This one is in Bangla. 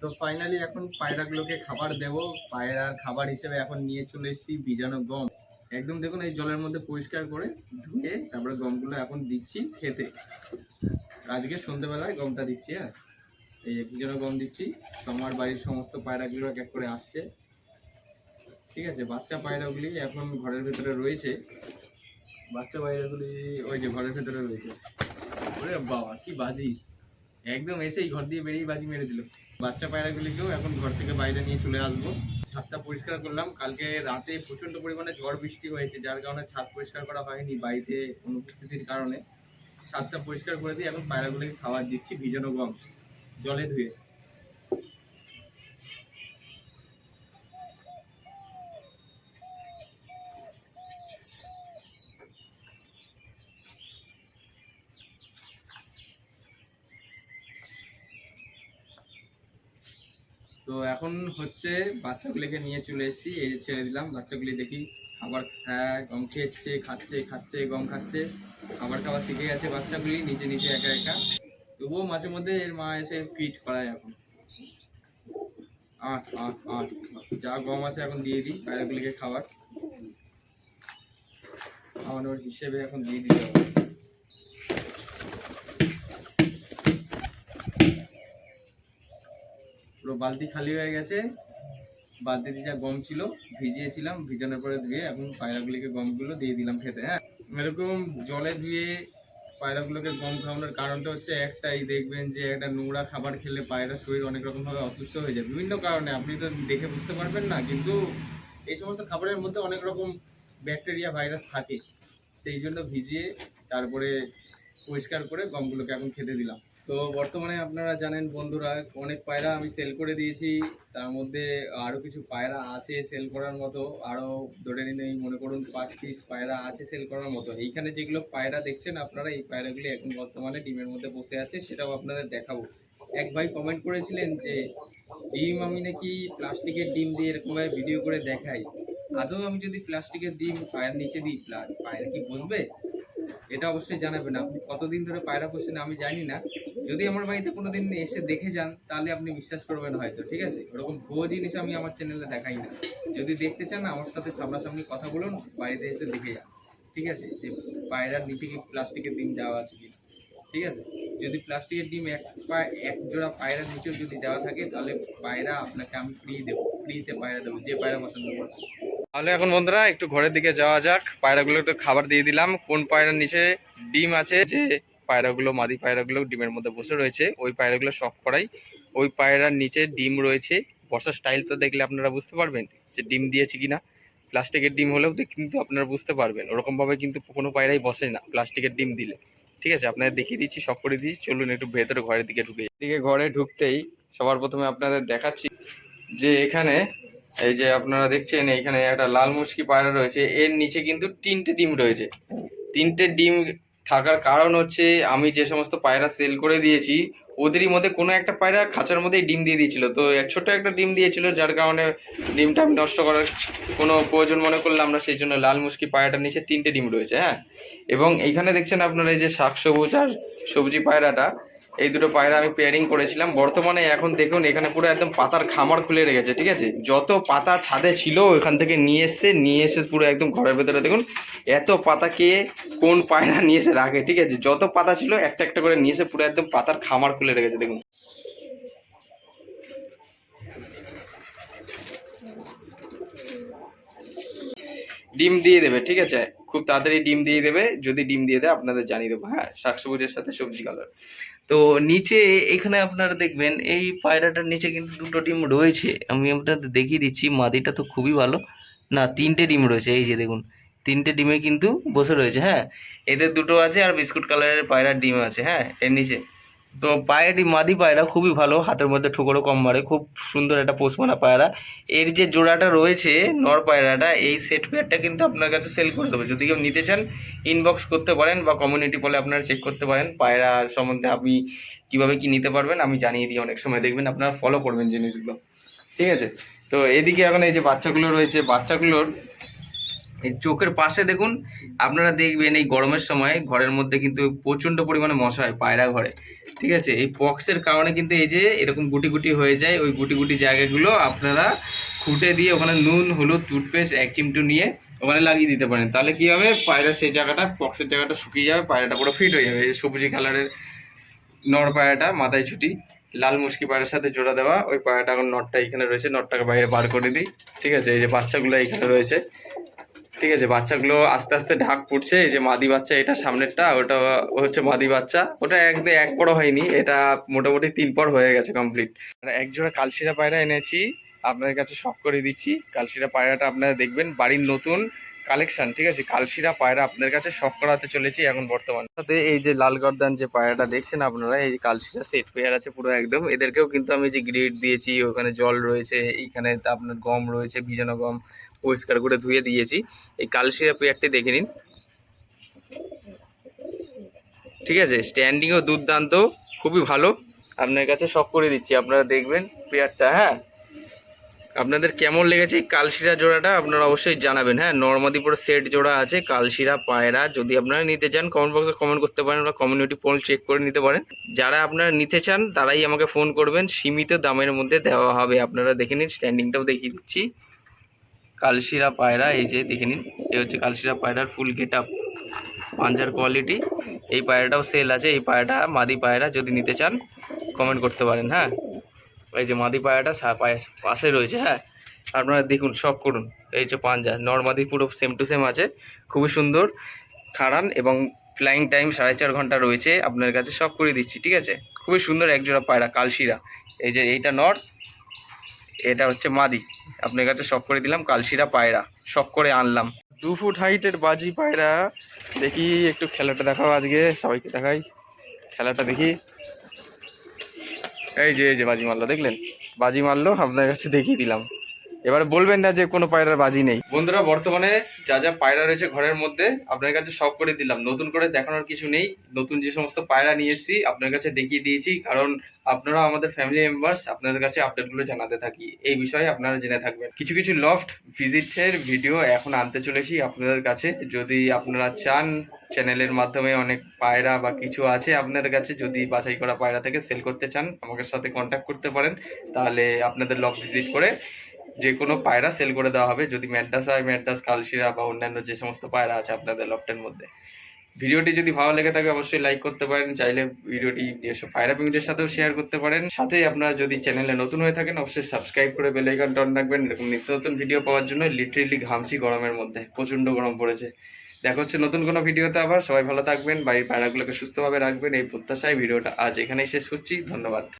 তো ফাইনালি এখন পায়রাগুলোকে খাবার দেবো। পায়রার খাবার হিসেবে এখন নিয়ে চলে এসেছি ভিজানো গম। একদম দেখুন এই জলের মধ্যে পরিষ্কার করে ধুয়ে তারপরে গমগুলো এখন দিচ্ছি খেতে। আজকে সন্ধ্যেবেলায় গমটা দিচ্ছি হ্যাঁ? এই ভিজানো গম দিচ্ছি। তোমার বাড়ির সমস্ত পায়রাগুলো এক এক করে আসছে। ঠিক আছে, বাচ্চা পায়রাগুলি এখন ঘরের ভেতরে রয়েছে। বাচ্চা পায়রাগুলি ওই যে ঘরের ভেতরে রয়েছে। ওরে বাবা, কি বাজি। একদম এসেই ঘর দিয়ে বেরিয়ে বাজি মেরে দিল। বাচ্চা পায়রাগুলিকেও এখন ঘর থেকে বাইরে নিয়ে চলে আসব। ছাদটা পরিষ্কার করলাম। কালকে রাতে প্রচণ্ড পরিমাণে ঝড় বৃষ্টি হয়েছে, যার কারণে ছাদ পরিষ্কার করা হয়নি বাড়িতে অনুপস্থিতির কারণে। ছাদটা পরিষ্কার করে দিয়ে এখন পায়রাগুলিকে খাবার দিচ্ছি ভিজানো গম জলে ধুয়ে। তো এখন হচ্ছে বাচ্চাগুলিকে নিয়ে চলে এসেছি, এই ছেড়ে দিলাম। বাচ্চাগুলি দেখি খাবার হ্যাঁ গম খেয়েছে, খাচ্ছে খাচ্ছে, গম খাচ্ছে। খাবার খাওয়া শিখে গেছে বাচ্চাগুলি নিচে নিচে একা একা। তবুও মাঝে মধ্যে এর মা এসে ফিট করায় এখন। আট আট আট যা গম আছে এখন দিয়ে দিই পায়রাগুলিকে খাবার। খাওয়ানোর হিসেবে এখন দিয়ে দিতে হবে। বালতি খালি হয়ে গেছে। বালতিতে যা গম ছিল, ভিজিয়েছিলাম, ভিজানোর পরে ধুয়ে এখন পায়রাগুলিকে গমগুলো দিয়ে দিলাম খেতে হ্যাঁ? এরকম জলে ধুয়ে পায়রাগুলোকে গম খাওয়ানোর কারণটা হচ্ছে একটাই, দেখবেন যে একটা নোংরা খাবার খেলে পায়রা শরীর অনেক রকমভাবে অসুস্থ হয়ে যায়। বিভিন্ন কারণে, আপনি তো দেখে বুঝতে পারবেন না, কিন্তু এই সমস্ত খাবারের মধ্যে অনেক রকম ব্যাকটেরিয়া, ভাইরাস থাকে। সেই জন্য ভিজিয়ে তারপরে পরিষ্কার করে গমগুলোকে এখন খেতে দিলাম। তো বর্তমানে আপনারা জানেন বন্ধুরা, অনেক পায়রা আমি সেল করে দিয়েছি। তার মধ্যে আরও কিছু পায়রা আছে সেল করার মতো। আরও ধরে নিন এই মনে করুন পাঁচ পিস পায়রা আছে সেল করার মতো। এইখানে যেগুলো পায়রা দেখছেন আপনারা, এই পায়রাগুলি এখন বর্তমানে ডিমের মধ্যে বসে আছে, সেটাও আপনাদের দেখাবো। এক ভাই কমেন্ট করেছিলেন যে, ডিম আমি নাকি প্লাস্টিকের ডিম দিয়ে এরকমভাবে ভিডিও করে দেখাই। আদৌ আমি যদি প্লাস্টিকের ডিম পায়ের নিচে দিই পায়রা কি বসবে? এটা অবশ্যই জানাবেন আপনি। কতদিন ধরে পায়রা পোষেন আমি জানি না। যদি আমার বাড়িতে কোনোদিন এসে দেখে যান, তাহলে আপনি বিশ্বাস করবেন হয়তো, ঠিক আছে? ওরকম ভুয়ো জিনিস আমি আমার চ্যানেলে দেখাই না। যদি দেখতে চান, আমার সাথে সামনাসামনি কথা বলুন, বাড়িতে এসে দেখে যান, ঠিক আছে? যে পায়রার নিচে কি প্লাস্টিকের ডিম দেওয়া আছে কি ঠিক আছে? যদি প্লাস্টিকের ডিম এক পা- এক জোড়া পায়রার নিচেও যদি দেওয়া থাকে, তাহলে পায়রা আপনাকে আমি ফ্রি দেবো ফ্রিতে পায়রা দেবো, যে পায়রা পছন্দ করবে। তাহলে এখন বন্ধুরা একটু ঘরের দিকে যাওয়া যাক। পায়রাগুলো একটু খাবার দিয়ে দিলাম। কোন পায়রার নিচে ডিম আছে? যে পায়রাগুলো, মাদি পায়রাগুলো ডিমের মধ্যে বসে রয়েছে, ওই পায়রাগুলো শখ করাই। ওই পায়রার নিচে ডিম রয়েছে। বর্ষার স্টাইল তো দেখলে আপনারা বুঝতে পারবেন যে ডিম দিয়েছে কিনা। প্লাস্টিকের ডিম হলেও কিন্তু আপনারা বুঝতে পারবেন। ওরকমভাবে কিন্তু কোনো পায়রাই বসে না প্লাস্টিকের ডিম দিলে। ঠিক আছে, আপনাদের দেখিয়ে দিচ্ছি, শখ করে দিচ্ছি। চলুন একটু ভেতরে ঘরের দিকে ঢুকে দিকে ঘরে ঢুকতেই সবার প্রথমে আপনাদের দেখাচ্ছি যে এখানে এই যে আপনারা দেখছেন, এখানে একটা লাল মুশকি পায়রা রয়েছে। এর নিচে কিন্তু তিনটে ডিম রয়েছে। তিনটে ডিম থাকার কারণ হচ্ছে, আমি যে সমস্ত পায়রা সেল করে দিয়েছি, ওদেরই মধ্যে কোনো একটা পায়রা খাঁচার মধ্যেই ডিম দিয়ে দিয়েছিল। তো ছোট্ট একটা ডিম দিয়েছিল, যার কারণে ডিমটা আমি নষ্ট করার কোনো প্রয়োজন মনে করলাম না সেই জন্য লাল মুশকি পায়রাটার নিচে তিনটে ডিম রয়েছে হ্যাঁ? এবং এইখানে দেখছেন আপনারা এই যে শাক সবুজ আর সবজি পায়রাটা এই দুটো পায়রা আমি পেয়ারিং করেছিলাম। বর্তমানে এখন দেখুন, এখানে পুরো একদম পাতার খামার খুলে রেখেছে, ঠিক আছে? যত পাতা ছাদে ছিল, ওখান থেকে নিয়ে এসছে, নিয়ে এসে পুরো একদম ঘরের ভেতরে দেখুন, এত পাতা কে কোন পায়রা নিয়ে এসে রাখে, ঠিক আছে? যত পাতা ছিল, একটা একটা করে নিয়ে এসে পুরো একদম পাতার খামার খুলে রেখেছে, দেখুন। ডিম দিয়ে দেবে, ঠিক আছে? খুব তাড়াতাড়ি ডিম দিয়ে দেবে, যদি ডিম দিয়ে দেয় আপনাদের জানিয়ে দেবো হ্যাঁ? শাকসবুজের সাথে সবজি কালার তো নিচে এখানে আপনারা দেখবেন, এই পায়রাটার নিচে কিন্তু দুটো ডিম রয়েছে। আমি আপনাদের দেখিয়ে দিচ্ছি, মাদিটা তো খুবই ভালো। না, তিনটে ডিম রয়েছে, এই যে দেখুন, তিনটে ডিমে কিন্তু বসে রয়েছে হ্যাঁ? এদের দুটো আছে আর বিস্কুট কালারের পায়রার ডিম আছে হ্যাঁ? এর নিচে। তো পায়রাটি মাদি পায়রা খুবই ভালো, হাতের মধ্যে ঠোকরও কম মারে, খুব সুন্দর একটা পোষমানা পায়রা। এর যে জোড়াটা রয়েছে নর পায়রাটা, এই সেট পেয়ারটা কিন্তু আপনার কাছে সেল করে দেবো। যদি কেউ নিতে চান ইনবক্স করতে পারেন বা কমিউনিটি বলে আপনারা চেক করতে পারেন, পায়রা সম্বন্ধে আপনি কীভাবে কি নিতে পারবেন, আমি জানিয়ে দিই অনেক সময় দেখবেন, আপনারা ফলো করবেন জিনিসগুলো। ঠিক আছে? তো এদিকে এখন এই যে বাচ্চাগুলো রয়েছে, বাচ্চাগুলোর এই চোখের পাশে দেখুন, আপনারা দেখবেন এই গরমের সময় ঘরের মধ্যে কিন্তু প্রচণ্ড পরিমাণে মশা হয় পায়রা ঘরে। ঠিক আছে? এই পক্সের কারণে কিন্তু এই যে এরকম গুটি গুটি হয়ে যায়, ওই গুটি গুটি জায়গাগুলো আপনারা খুঁটে দিয়ে ওখানে নুন, হলুদ, টুথপেস্ট, এক চিমটু নিয়ে ওখানে লাগিয়ে দিতে পারেন। তাহলে কি হবে? পায়রা সেই জায়গাটা, পক্সের জায়গাটা শুকিয়ে যাবে, পায়রাটা পুরো ফিট হয়ে যাবে। এই সবুজি কালারের নর পায়রাটা, মাথায় ছুটি, লাল মুশকি পায়রার সাথে জোড়া দেওয়া, ওই পায়রাটা এখন নটটা এখানে রয়েছে, নটটাকে বাইরে বার করে দিই। ঠিক আছে? এই যে বাচ্চাগুলো এখানে রয়েছে। ঠিক আছে, বাচ্চাগুলো আস্তে আস্তে ঢাক পড়ছে এই যে মাদি বাচ্চা, এটা সামনেরটা, ওটা হচ্ছে মাদি বাচ্চা। ওটা এক দিয়ে এক পর হয়নি, এটা মোটামুটি তিন পর হয়ে গেছে কমপ্লিট এক জোড়া কালশিরা পায়রা এনেছি, আপনাদের কাছে শখ করে দিচ্ছি। কালশিরা পায়রাটা আপনারা দেখবেন, বাড়ির নতুন কালেকশন ঠিক আছে? কালশিরা পায়রা আপনাদের কাছে শখ করাতে চলেছি এখন বর্তমানে। সাথে এই যে লাল গর্দান যে পায়রাটা দেখছেন আপনারা, এই যে কালশিরা সেট পেয়ার আছে পুরো একদম। এদেরকেও কিন্তু আমি যে গ্রেড দিয়েছি, ওখানে জল রয়েছে, এইখানে আপনার গম রয়েছে, ভিজানো গম পরিষ্কার করে ধুয়ে দিয়েছি। এই কালশিরা পেয়ারটি দেখে নিন। ঠিক আছে স্ট্যান্ডিংও দুর্দান্ত, খুবই ভালো। আপনার কাছে সব করে দিচ্ছি, আপনারা দেখবেন পেয়ারটা হ্যাঁ? আপনাদের কেমন লেগেছে কালশিরা জোড়াটা, আপনারা অবশ্যই জানাবেন হ্যাঁ? নর্মাদিপুরে সেট জোড়া আছে কালশিরা পায়রা, যদি আপনারা নিতে চান কমেন্ট বক্সে কমেন্ট করতে পারেন, বা কমিউনিটি পোল চেক করে নিতে পারেন। যারা আপনারা নিতে চান, তারাই আমাকে ফোন করবেন, সীমিত দামের মধ্যে দেওয়া হবে। আপনারা দেখে নিন স্ট্যান্ডিংটাও দেখিয়ে দিচ্ছি। কালশিরা পায়রা, এই যে দেখে নিন, এই হচ্ছে কালশিরা পায়রার ফুল গেট আপ পাঞ্জার কোয়ালিটি এই পায়রাটাও সেল আছে, এই পায়রাটা মাদি পায়রা, যদি নিতে চান কমেন্ট করতে পারেন হ্যাঁ? এই যে মাদি পায়রাটা পাশে রয়েছে হ্যাঁ? আপনারা দেখুন শখ করুন। এই যে পাঞ্জা নর্মাদি পুরো সেম টু সেম আছে, খুবই সুন্দর, খাড়ান এবং ফ্লাইং টাইম সাড়ে চার ঘণ্টা রয়েছে আপনার কাছে সব করে দিচ্ছি, ঠিক আছে? খুবই সুন্দর একজোড়া পায়রা, কালশিরা। এই যে এইটা নর এটা হচ্ছে মাদি। আপনার কাছে সব করে দিলাম, কালশিরা পায়রা। সব করে আনলাম। দু ফুট হাইটের বাজি পায়রা। দেখি, একটু খেলাটা দেখাও আজকে, সবাইকে দেখাই। খেলাটা দেখি। এই যে এই যে বাজি মারলো, দেখলেন? বাজি মারলো, আপনার কাছে দেখিয়ে দিলাম। এবারে বলবেন না যে কোনো পায়রার বাজি নেই। বন্ধুরা, বর্তমানে যা যা পায়রা রয়েছে ঘরের মধ্যে, আপনার কাছে সব করে দিলাম। নতুন করে দেখানোর কিছু নেই। নতুন যে সমস্ত পায়রা নিয়ে এসেছি, আপনার কাছে দেখিয়ে দিয়েছি। কারণ আপনারা আমাদের ফ্যামিলি মেম্বার্স আপনাদের কাছে আপডেটগুলো জানাতে থাকি। এই বিষয়ে আপনারা জেনে থাকবেন। কিছু কিছু লফট ভিজিটের ভিডিও এখন আনতে চলেছি আপনাদের কাছে। যদি আপনারা চান চ্যানেলের মাধ্যমে অনেক পায়রা বা কিছু আছে আপনাদের কাছে, যদি বাছাই করা পায়রা থেকে সেল করতে চান আমাদের সাথে কন্ট্যাক্ট করতে পারেন। তাহলে আপনাদের লফট ভিজিট করে যে কোনো পায়রা সেল করে দেওয়া হবে। যদি ম্যাড্রাস হয়, ম্যাড্রাস, কালশিরা বা অন্যান্য যে সমস্ত পায়রা আছে আপনাদের লফটের মধ্যে। ভিডিওটি যদি ভালো লেগে থাকে, অবশ্যই লাইক করতে পারেন। চাইলে ভিডিওটি যেসব পায়রা প্রেমীদের সাথেও শেয়ার করতে পারেন। সাথে আপনারা যদি চ্যানেলে নতুন হয়ে থাকেন, অবশ্যই সাবস্ক্রাইব করে বেল আইকনটা অন রাখবেন। এরকম নিত্য নতুন ভিডিও পাওয়ার জন্য লিটারেলি ঘামছি গরমের মধ্যে। প্রচণ্ড গরম পড়েছে। দেখা হচ্ছে নতুন কোনো ভিডিওতে আবার। সবাই ভালো থাকবেন। বাড়ির পায়রাগুলোকে সুস্থভাবে রাখবেন। এই প্রত্যাশায় ভিডিওটা আজ এখানেই শেষ করছি। ধন্যবাদ।